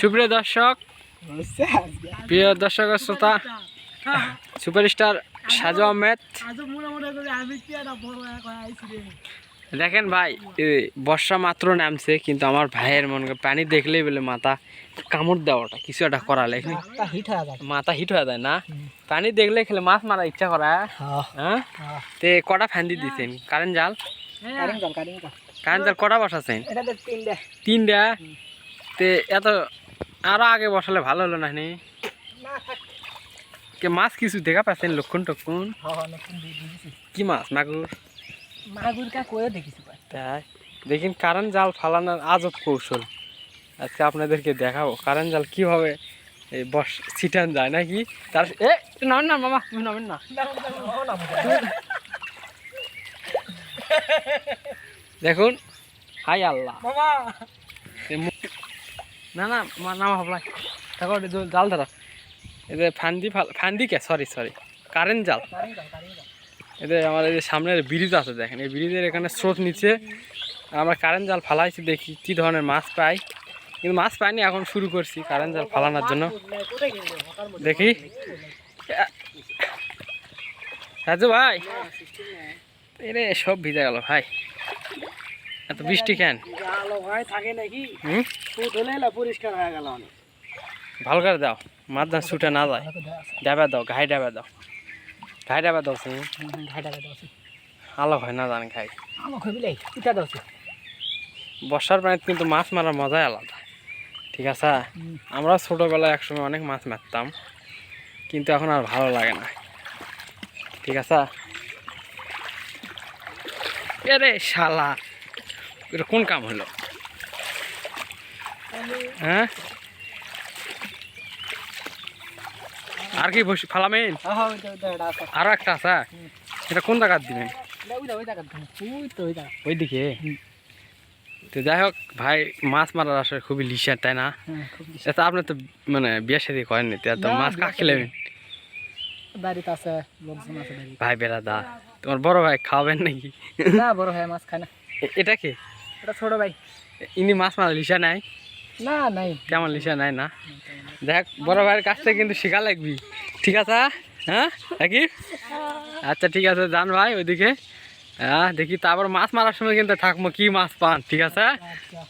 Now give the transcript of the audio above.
সুপ্রিয় দর্শক প্রিয় দর্শক শ্রোতা সুপারস্টার সাজু আহমেদ। দেখেন ভাই বর্ষা মাত্র নামছে কিন্তু আমার ভাইয়ের মনে করে পানি দেখলেই বলে মাথা কামড় দেওয়াটা কিছু একটা হয়ে যায়। মাথা হিট হয়ে যায় না? পানি দেখলে খেলে মাছ মারা ইচ্ছা করা হ্যাঁ? তে কটা দিচ্ছেন কারেন্ট জাল কারেন্ট জল? কারেন্ট কারেন্ট জাল কটা তো তিনটে। তে এত আরও আগে বসালে ভালো হলো না নি? কে মাছ কিছু দেখা পাচ্ছেন লক্ষণ টক্ষণ? হ্যাঁ হ্যাঁ কি মাছ মাগুর? মাগুর কা কয়ে দেখিছি তাই। দেখেন কারেন্ট জাল ফালানোর আজব কৌশল। আজকে আপনাদেরকে দেখাবো কারেন্ট জাল কীভাবে এই বস ছিটান যায় নাকি? তার এ নামেন না মামা তুমি নামেন না। দেখুন হাই আল্লাহ। না না নামা হবলাই দেখো জল- ধরা। এদের ফান্দি ফান্দি কে? সরি সরি কারেন্ট জাল। এদের আমার এই যে সামনের ব্রিজ আছে দেখেন। এই ব্রিজের এখানে স্রোত নিচে। আমরা কারেন্ট জাল ফালাইছি দেখি কি ধরনের মাছ পাই। কিন্তু মাছ পাইনি এখন শুরু করছি কারেন্ট জাল ফালানোর জন্য। দেখি। রাজু ভাই। এরে সব ভিজে গেল ভাই। এত বৃষ্টি কেন? ভাই থাকে নাকি? হুম? পরিষ্কার হয়ে গেল ভালো করে দাও ধান ছুটে না যায়। ডাবা দাও ঘাই ডাবা দাও। ঘাই ডাবা দাও ঘাটা ঘাটা আছে আলো হয় না জান আলো ইটা দাও বর্ষার পানিতে কিন্তু মাছ মারার মজাই আলাদা। ঠিক আছে? আমরা ছোটোবেলায় একসময় অনেক মাছ মারতাম কিন্তু এখন আর ভালো লাগে না। ঠিক আছে? এরে শালা। এটা কোন কাম হলো? হ্যাঁ? আর কি বসে ফালামেন হ্যাঁ হ্যাঁ আরও একটা আছে? এটা কোন জায়গার দিবেন? ওই ওইদিকে তো যাই হোক ভাই মাছ মারার আসলে খুবই লিসার তাই না? হ্যাঁ এটা আপনি তো মানে বিয়ে শাদি করেননি তো মাছ কাক খেলেবেন বাড়িতে আছে লোকজন আছে বাড়িতে। ভাই বেড়াদা তোমার বড় ভাই খাওয়াবেন নাকি? না বড় ভাই মাছ খায় না। এটা কি? এটা ছোট ভাই। ইনি মাছ মারা লিসা নাই? না নাই। কেমন লিসা নাই না? দেখ বড় ভাইয়ের কাছ থেকে কিন্তু শেখা লাগবি। ঠিক আছে হ্যাঁ? নাকি? আচ্ছা ঠিক আছে যান ভাই ওইদিকে। হ্যাঁ দেখি তারপর মাছ মারার সময় কিন্তু থাকব কি মাছ পান ঠিক আছে? আচ্ছা।